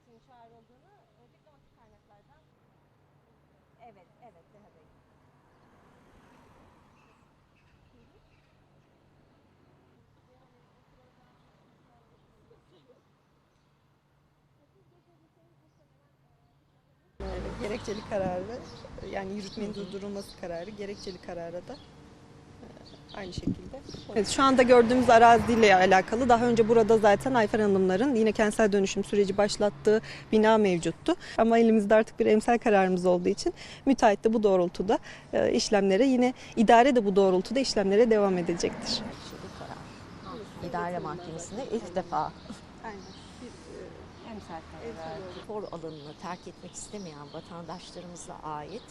şikayetinin çağrıldığını e, diplomatik kaynaklardan Evet, evet da iyi. gerekçeli kararı yani yürütmenin durdurulması kararı gerekçeli karara da aynı şekilde. Evet, şu anda gördüğümüz araziyle alakalı daha önce burada zaten Ayfer Hanımların yine kentsel dönüşüm süreci başlattığı bina mevcuttu. Ama elimizde artık bir emsal kararımız olduğu için müteahhit de bu doğrultuda e, işlemlere yine idare de bu doğrultuda işlemlere devam edecektir. İdare Mahkemesi'nde ilk defa emsal karar. Spor alanını terk etmek istemeyen vatandaşlarımıza ait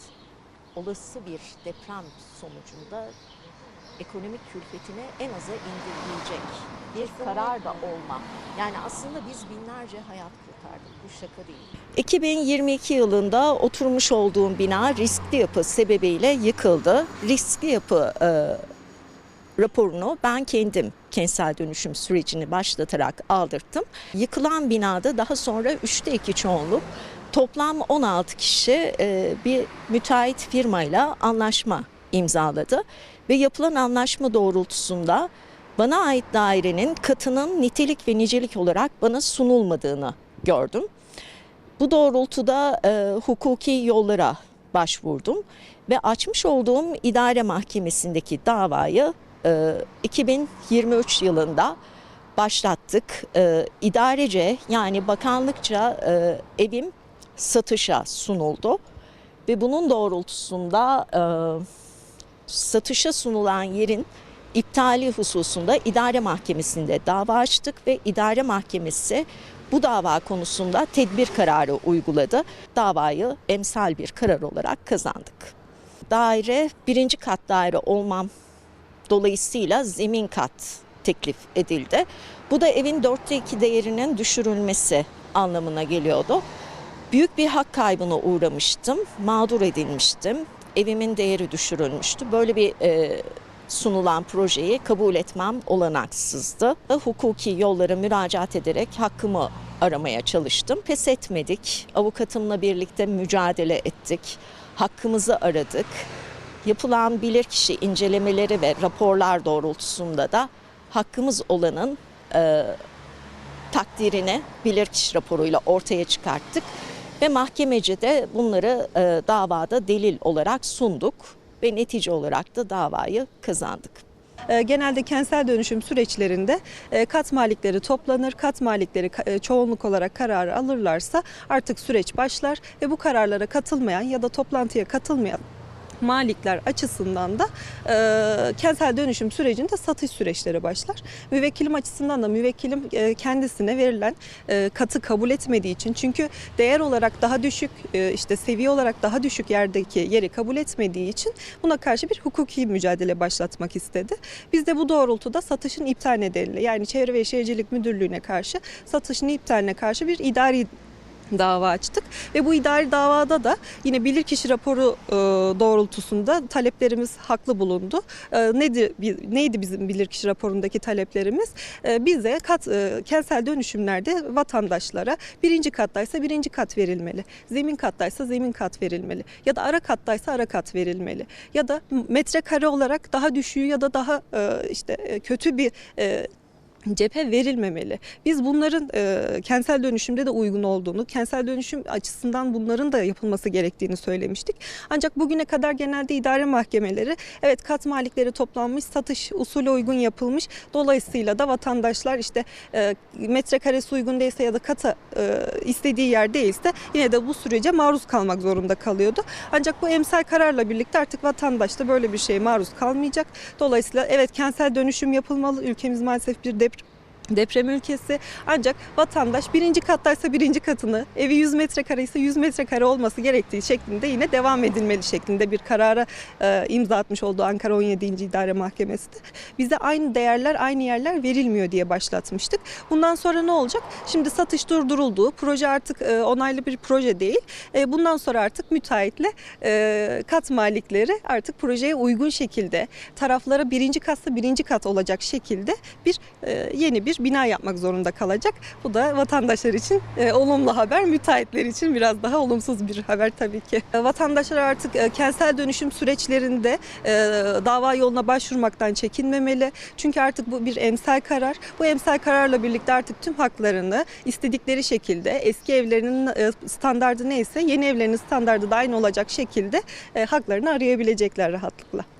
olası bir deprem sonucunda ekonomik külfetini en aza indirgeyecek bir karar da olma. Yani aslında biz binlerce hayat kurtardık. Bu şaka değil. 2022 yılında oturmuş olduğum bina riskli yapı sebebiyle yıkıldı. Riskli yapı e, raporunu ben kendim kentsel dönüşüm sürecini başlatarak aldırttım. Yıkılan binada daha sonra 3'te 2 çoğunluk toplam 16 kişi e, bir müteahhit firmayla anlaşma imzaladı ve yapılan anlaşma doğrultusunda bana ait dairenin katının nitelik ve nicelik olarak bana sunulmadığını gördüm. Bu doğrultuda e, hukuki yollara başvurdum ve açmış olduğum idare mahkemesindeki davayı e, 2023 yılında başlattık. E, idarece yani bakanlıkça e, evim satışa sunuldu ve bunun doğrultusunda e, satışa sunulan yerin iptali hususunda idare mahkemesinde dava açtık ve idare mahkemesi bu dava konusunda tedbir kararı uyguladı. Davayı emsal bir karar olarak kazandık. Daire birinci kat daire olmam dolayısıyla zemin kat teklif edildi. Bu da evin dörtte iki değerinin düşürülmesi anlamına geliyordu. Büyük bir hak kaybına uğramıştım, mağdur edilmiştim. Evimin değeri düşürülmüştü. Böyle bir e, sunulan projeyi kabul etmem olanaksızdı. Hukuki yollara müracaat ederek hakkımı aramaya çalıştım. Pes etmedik. Avukatımla birlikte mücadele ettik. Hakkımızı aradık. Yapılan bilirkişi incelemeleri ve raporlar doğrultusunda da hakkımız olanın e, takdirini bilirkişi raporuyla ortaya çıkarttık ve mahkemece de bunları e, davada delil olarak sunduk ve netice olarak da davayı kazandık. E, Genelde kentsel dönüşüm süreçlerinde e, kat malikleri toplanır, kat malikleri e, çoğunluk olarak kararı alırlarsa artık süreç başlar ve bu kararlara katılmayan ya da toplantıya katılmayan malikler açısından da e, kentsel dönüşüm sürecinde satış süreçleri başlar. Müvekkilim açısından da müvekkilim e, kendisine verilen e, katı kabul etmediği için çünkü değer olarak daha düşük e, işte seviye olarak daha düşük yerdeki yeri kabul etmediği için buna karşı bir hukuki mücadele başlatmak istedi. Biz de bu doğrultuda satışın iptal nedeniyle yani Çevre ve Şehircilik Müdürlüğü'ne karşı satışın iptaline karşı bir idari dava açtık ve bu idari davada da yine bilirkişi raporu e, doğrultusunda taleplerimiz haklı bulundu. E, bi- neydi bizim bilirkişi raporundaki taleplerimiz? E, bize kat e, kentsel dönüşümlerde vatandaşlara birinci kattaysa birinci kat verilmeli. Zemin kattaysa zemin kat verilmeli. Ya da ara kattaysa ara kat verilmeli. Ya da metrekare olarak daha düşüğü ya da daha e, işte kötü bir cephe verilmemeli. Biz bunların e, kentsel dönüşümde de uygun olduğunu, kentsel dönüşüm açısından bunların da yapılması gerektiğini söylemiştik. Ancak bugüne kadar genelde idare mahkemeleri evet kat malikleri toplanmış, satış usulü uygun yapılmış. Dolayısıyla da vatandaşlar işte e, metrekaresi uygun değilse ya da kata e, istediği yer değilse yine de bu sürece maruz kalmak zorunda kalıyordu. Ancak bu emsal kararla birlikte artık vatandaş da böyle bir şeye maruz kalmayacak. Dolayısıyla evet kentsel dönüşüm yapılmalı. Ülkemiz maalesef bir deprem deprem ülkesi ancak vatandaş birinci kattaysa birinci katını evi 100 metrekare ise 100 metrekare olması gerektiği şeklinde yine devam edilmeli şeklinde bir karara e, imza atmış oldu Ankara 17. İdare Mahkemesi de. Bize aynı değerler aynı yerler verilmiyor diye başlatmıştık. Bundan sonra ne olacak? Şimdi satış durduruldu. Proje artık e, onaylı bir proje değil. E, bundan sonra artık müteahhitle e, kat malikleri artık projeye uygun şekilde taraflara birinci katsa birinci kat olacak şekilde bir e, yeni bir bina yapmak zorunda kalacak. Bu da vatandaşlar için e, olumlu haber, müteahhitler için biraz daha olumsuz bir haber tabii ki. E, vatandaşlar artık e, kentsel dönüşüm süreçlerinde e, dava yoluna başvurmaktan çekinmemeli. Çünkü artık bu bir emsal karar. Bu emsal kararla birlikte artık tüm haklarını istedikleri şekilde eski evlerinin e, standardı neyse yeni evlerinin standardı da aynı olacak şekilde e, haklarını arayabilecekler rahatlıkla.